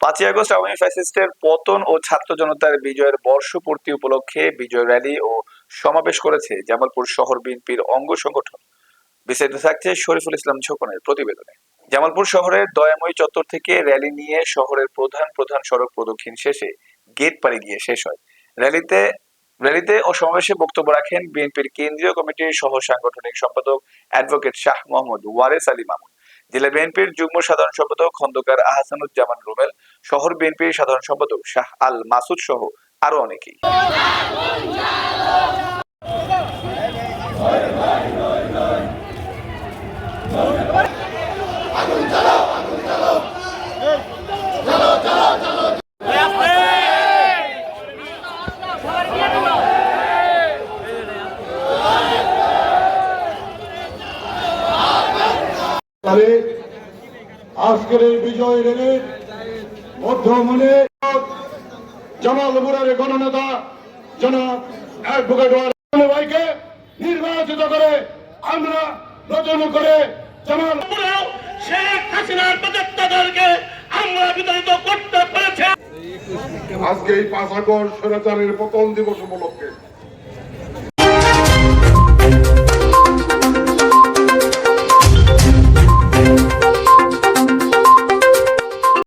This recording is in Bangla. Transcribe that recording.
পাঁচই আগস্ট আওয়ামী ফ্যাসিস্টের পতন ও ছাত্র জনতার বিজয়ের বর্ষপূর্তি উপলক্ষে বিজয় র্যালি ও সমাবেশ করেছে জামালপুর শহর বিএনপির অঙ্গ সংগঠন। বিস্তারিত থাকছে শরীফুল ইসলাম ঝোকনের প্রতিবেদনে। জামালপুর শহরের দয়াময়ী চত্বর থেকে র্যালি নিয়ে শহরের প্রধান প্রধান সড়ক প্রদক্ষিণ শেষে গেট পাড়ি গিয়ে শেষ হয়। র্যালিতে র্যালিতে ও সমাবেশে বক্তব্য রাখেন বিএনপির কেন্দ্রীয় কমিটির সহ সাংগঠনিক সম্পাদক অ্যাডভোকেট শাহ মোহাম্মদ ওয়ারেস আলী মামুন। জেলা বিএনপির যুগ্ম সাধারণ সম্পাদক খন্দকার আহসানুজ্জামান রুমেল শহর বিএনপির সাধারণ সম্পাদক শাহ আল মাসুদ সহ আরও অনেকেই। আজকের এই বিজয় র্যালির মধ্যমনে জামালপুরের গণনেতা জনাব অ্যাডভোকেট ভাইকে নির্বাচিত করে আমরা নতুন করে জামাল পুরো শেখ হাসিনার প্রদত্তদেরকে আমরা বিতাড়িত করতে পেরেছি। আজকে এই পাঁচ আগস্ট স্বৈরাচারের পতন দিবস উপলক্ষে